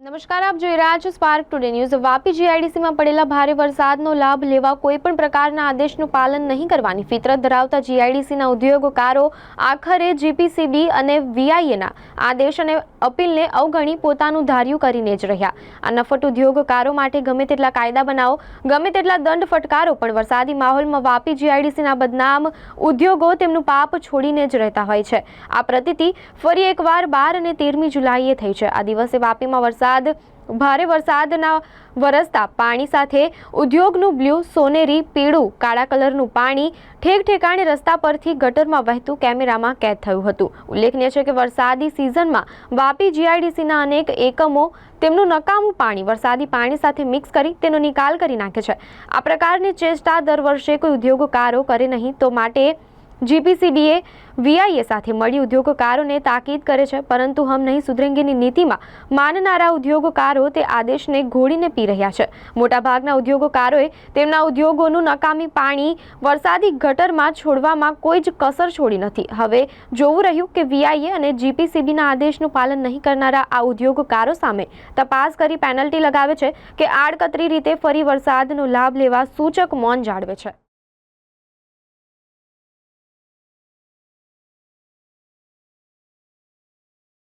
નમસ્કાર, આપ જોઈ રહ્યા છો સ્પાર્ક ટુડે ન્યૂઝ વાપી જીઆઈડીસીમાં પડેલા ભારે વરસાદનો લાભ લેવા કોઈપણ પ્રકારના આદેશનું પાલન નહીં કરવાની ફિતરત ધરાવતા જીઆઈડીસીના ઉદ્યોગકારો, આખરે જીપીસીબી અને વીઆઈએના આદેશ અને અપીલને અવગણી પોતાનું ધાર્યું કરીને જ રહ્યા. આ નફટ ઉદ્યોગકારો માટે ગમે તેટલા કાયદા બનાવો, ગમે તેટલા દંડ ફટકારો, પણ વરસાદી માહોલમાં વાપી જીઆઈડીસીના બદનામ ઉદ્યોગો તેમનું પાપ છોડીને જ રહેતા હોય છે. આ પ્રતિતિ ફરી એકવાર બાર અને તેરમી જુલાઈએ થઈ છે. આ દિવસે વાપીમાં વરસાદ ભારે વરસાદના વરસતા પાણી સાથે ઉદ્યોગનું બ્લુ સોનેરી, પીળું, કાળા કલરનું પાણી ઠેક ઠેકાણે રસ્તા પરથી ગટરમાં વહેતું કેમેરામાં કેદ થયું હતું. ઉલ્લેખનીય છે કે વરસાદી સિઝનમાં વાપી જીઆઈડીસીના અનેક એકમો તેમનું નકામું પાણી, વરસાદી પાણી સાથે મિક્સ કરી તેનો નિકાલ કરી નાખે છે. આ પ્રકારની ચેષ્ટા દર વર્ષે કોઈ ઉદ્યોગકારો કરે નહીં તો માટે જીપીસીબીએ વીઆઈએ સાથે મળી ઉદ્યોગકારોને તાકીદ કરે છે, પરંતુ હમ નહીં સુધરેંગેની નીતિમાં માનનારા ઉદ્યોગકારો તે આદેશને ઘોડીને પી રહ્યા છે. મોટાભાગના ઉદ્યોગકારોએ તેમના ઉદ્યોગોનું નકામી પાણી વરસાદી ગટરમાં છોડવામાં કોઈ જ કસર છોડી નથી. હવે જોવું રહ્યું કે વીઆઈએ અને જીપીસીબીના આદેશનું પાલન નહીં કરનારા આ ઉદ્યોગકારો સામે તપાસ કરી પેનલ્ટી લગાવે છે કે આડકતરી રીતે ફરી વરસાદનો લાભ લેવા સૂચક મૌન જાળવે છે.